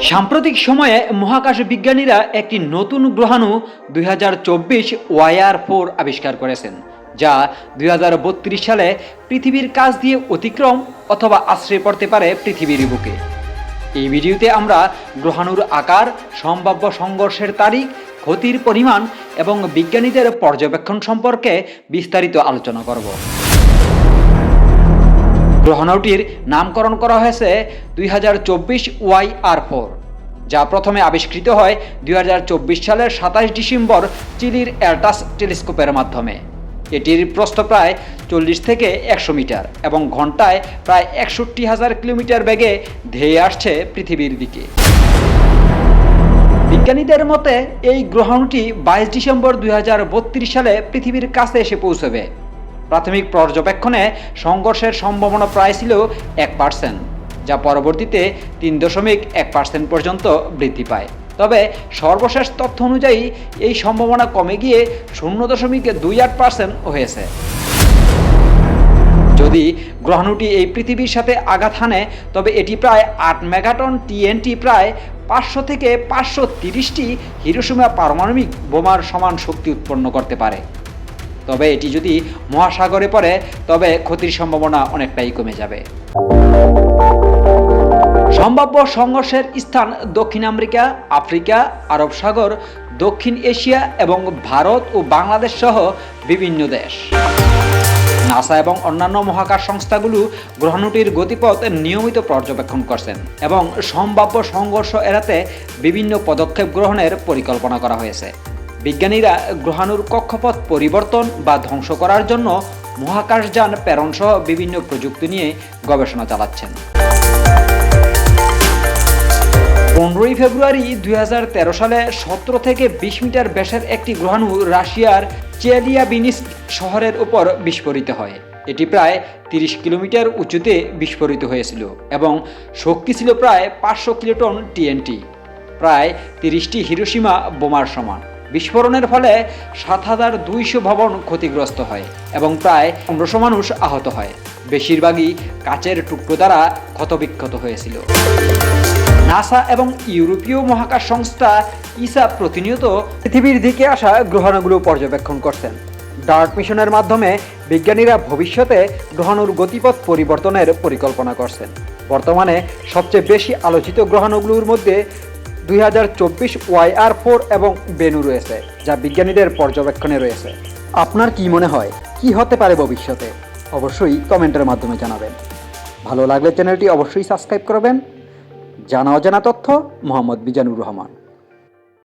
সাম্প্রতিক সময়ে মহাকাশ বিজ্ঞানীরা একটি নতুন গ্রহাণু দুই হাজার চব্বিশ ওয়াইআর ফোর আবিষ্কার করেছেন, যা দুই হাজার বত্রিশ সালে পৃথিবীর কাছ দিয়ে অতিক্রম অথবা আশ্রয় পড়তে পারে পৃথিবীর বুকে। এই ভিডিওতে আমরা গ্রহাণুর আকার, সম্ভাব্য সংঘর্ষের তারিখ, ক্ষতির পরিমাণ এবং বিজ্ঞানীদের পর্যবেক্ষণ সম্পর্কে বিস্তারিত আলোচনা করব। গ্রহাণুটির নামকরণ করা হয়েছে দুই হাজার চব্বিশ ওয়াই আর ফোর, যা প্রথমে আবিষ্কৃত হয় দু হাজার চব্বিশ সালের সাতাশ ডিসেম্বর চিলির এয়ারটাস টেলিস্কোপের মাধ্যমে। এটির প্রস্থ প্রায় চল্লিশ থেকে একশো মিটার এবং ঘন্টায় প্রায় একষট্টি হাজার কিলোমিটার বেগে ধেয়ে আসছে পৃথিবীর দিকে। বিজ্ঞানীদের মতে, এই গ্রহণটি বাইশ ডিসেম্বর দুই হাজার বত্রিশ সালে পৃথিবীর কাছে এসে পৌঁছবে। প্রাথমিক পর্যবেক্ষণে সংঘর্ষের সম্ভাবনা প্রায় ছিল এক পার্সেন্ট যা পরবর্তীতে তিন দশমিক এক পার্সেন্ট পর্যন্ত বৃদ্ধি পায়। তবে সর্বশেষ তথ্য অনুযায়ী, এই সম্ভাবনা কমে গিয়ে শূন্য দশমিক দুই আট পার্সেন্ট হয়েছে। যদি গ্রহাণুটি এই পৃথিবীর সাথে আঘাত হানে, তবে এটি প্রায় আট মেগাটন টিএনটি প্রায় পাঁচশো থেকে পাঁচশো তিরিশটি হিরোসীমা পারমাণবিক বোমার সমান শক্তি উৎপন্ন করতে পারে। তবে এটি যদি মহাসাগরে পড়ে, তবে ক্ষতির সম্ভাবনা অনেকটাই কমে যাবে। সম্ভাব্য সংঘর্ষের স্থান দক্ষিণ আমেরিকা, আফ্রিকা, আরব সাগর, দক্ষিণ এশিয়া এবং ভারত ও বাংলাদেশ সহ বিভিন্ন দেশ। নাসা এবং অন্যান্য মহাকাশ সংস্থাগুলো গ্রহণটির গতিপথ নিয়মিত পর্যবেক্ষণ করছেন এবং সম্ভাব্য সংঘর্ষ এড়াতে বিভিন্ন পদক্ষেপ গ্রহণের পরিকল্পনা করা হয়েছে। বিজ্ঞানীরা গ্রহাণুর কক্ষপথ পরিবর্তন বা ধ্বংস করার জন্য মহাকাশযান প্রেরণ সহ বিভিন্ন প্রযুক্তি নিয়ে গবেষণা চালাচ্ছেন। পনেরোই ফেব্রুয়ারি দু হাজার তেরো সালে সতেরো থেকে বিশ মিটার ব্যাসের একটি গ্রহাণু রাশিয়ার চেলিয়াবিনিস্ক শহরের উপর বিস্ফোরিত হয়। এটি প্রায় তিরিশ কিলোমিটার উঁচুতে বিস্ফোরিত হয়েছিল এবং শক্তি ছিল প্রায় পাঁচশো কিলোটন টিএনটি, প্রায় তিরিশটি হিরোসীমা বোমার সমান। বিস্ফোরণের ফলে সাত হাজার দুইশো ভবন ক্ষতিগ্রস্ত হয় এবং প্রায় পনেরোশো মানুষ আহত হয়। বেশিরভাগই কাচের টুকরো দ্বারা ক্ষতবিক্ষত হয়েছিল। নাসা এবং ইউরোপীয় মহাকাশ সংস্থা ইসা প্রতিনিয়ত পৃথিবীর দিকে আসা গ্রহাণুগুলো পর্যবেক্ষণ করছেন। ডার্ট মিশনের মাধ্যমে বিজ্ঞানীরা ভবিষ্যতে গ্রহাণুর গতিপথ পরিবর্তনের পরিকল্পনা করছেন। বর্তমানে সবচেয়ে বেশি আলোচিত গ্রহাণুগুলোর মধ্যে দুই হাজার চব্বিশ ওয়াইআর ফোর এবং বেনু রয়েছে, যা বিজ্ঞানীদের পর্যবেক্ষণে রয়েছে। আপনার কি মনে হয়, কি হতে পারে ভবিষ্যতে? অবশ্যই কমেন্টের মাধ্যমে জানাবেন। ভালো লাগলে চ্যানেলটি অবশ্যই সাবস্ক্রাইব করবেন। জানা অজানা তথ্য, মোহাম্মদ বিজানুর রহমান।